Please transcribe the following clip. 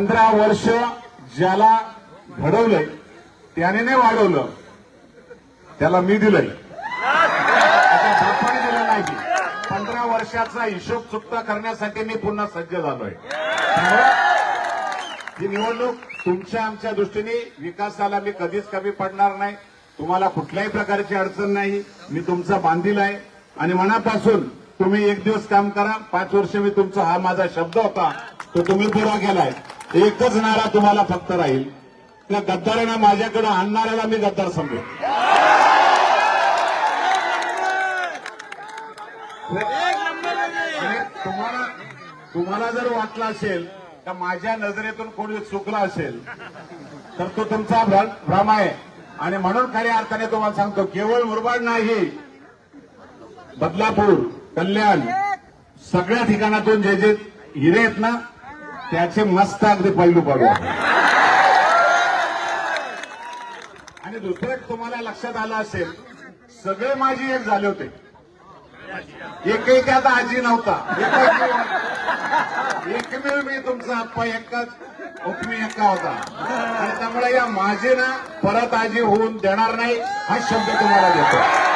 पंधरा वर्ष ज्याला घडवलंय त्याने नाही वाढवलं. त्याला मी दिलंय. आता बापाने दिलं नाही पंधरा वर्षाचा हिशोब चुकता करण्यासाठी मी पुन्हा सज्ज झालोय. ही निवडणूक तुमच्या आमच्या दृष्टीने विकासाला मी कधीच कमी पडणार नाही. तुम्हाला कुठल्याही प्रकारची अडचण नाही. मी तुमचा बांधील आहे. आणि मनापासून तुम्ही एक दिवस काम करा. पाच वर्ष मी तुमचा हा माझा शब्द होता. तो तुम्ही पुरा केलाय एकच नारा तुम्हाला फक्त राहील. त्या गद्दारांना माझ्याकडे आणणाऱ्याला मी गद्दार समजेल तुम्हाला तुम्हाला जर वाटलं असेल का माझ्या नजरेतून कोणी चुकला असेल तर तो तुमचा भ्र- भ्रम आहे. आणि म्हणून खऱ्या अर्थाने तुम्हाला सांगतो केवळ मुरबाड नाही बदलापूर कल्याण सगळ्या ठिकाणातून जे जे हिरे आहेत ना त्याचे मस्त अगदी पैलू पडू आणि दुसरं तुम्हाला लक्षात आलं असेल सगळे माझी एक झाले होते. एकही त्यात आजी नव्हता. एकमेव मी तुमचा आप्पा एकच उपमी एका होता. आणि त्यामुळे या माझे ना परत आजी होऊन देणार नाही हा शब्द तुम्हाला देतो.